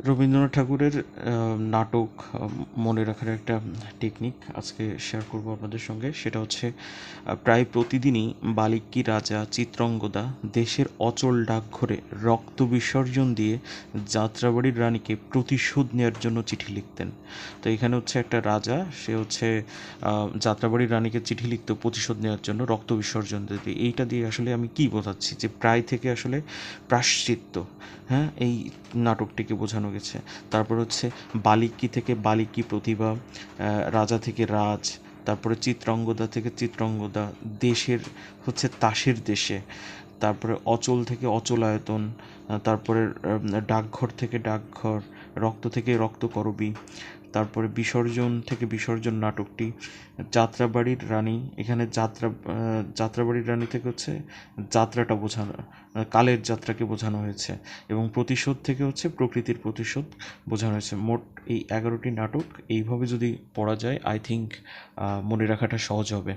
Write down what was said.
রবীন্দ্রনাথ ঠাকুরের নাটক মনে রাখার একটা টেকনিক আজকে শেয়ার করব আপনাদের সঙ্গে। সেটা হচ্ছে প্রায় প্রতিদিনই বালিকি রাজা চিত্রঙ্গদা দেশের অচল ডাকঘরে রক্ত বিসর্জন দিয়ে যাত্রাবাড়ির রানীকে প্রতিশোধ নেওয়ার জন্য চিঠি লিখতেন। তো এখানে হচ্ছে একটা রাজা, সে হচ্ছে যাত্রাবাড়ির রানীকে চিঠি লিখত প্রতিশোধ নেওয়ার জন্য, রক্ত বিসর্জন দিতে। এইটা দিয়ে আসলে আমি কি বোঝাচ্ছি? যে প্রায় থেকে আসলে প্রাশ্চিত্য হ্যাঁ? এই নাটকটিকে বোঝানো গেছে। তারপর হচ্ছে বালিকি থেকে বালিকি প্রতিভা রাজা থেকে রাজ, তারপরে চিত্রাঙ্গদা থেকে চিত্রঙ্গদা, দেশের হচ্ছে তাসের দেশে, তারপরে অচল থেকে অচলায়তন তারপরে ডাকঘর থেকে ডাকঘর রক্ত থেকে রক্ত করবি তারপরে বিসর্জন থেকে বিসর্জন নাটকটি, যাত্রাবাড়ির রানী, এখানে যাত্রা যাত্রাবাড়ির রানী থেকে হচ্ছে যাত্রাটা বোঝানো, কালের যাত্রাকে বোঝানো হয়েছে এবং প্রতিশোধ থেকে হচ্ছে প্রকৃতির প্রতিশোধ বোঝানো হয়েছে। মোট এই এগারোটি নাটক এইভাবে যদি পড়া যায় আই থিঙ্ক মনে রাখাটা সহজ হবে।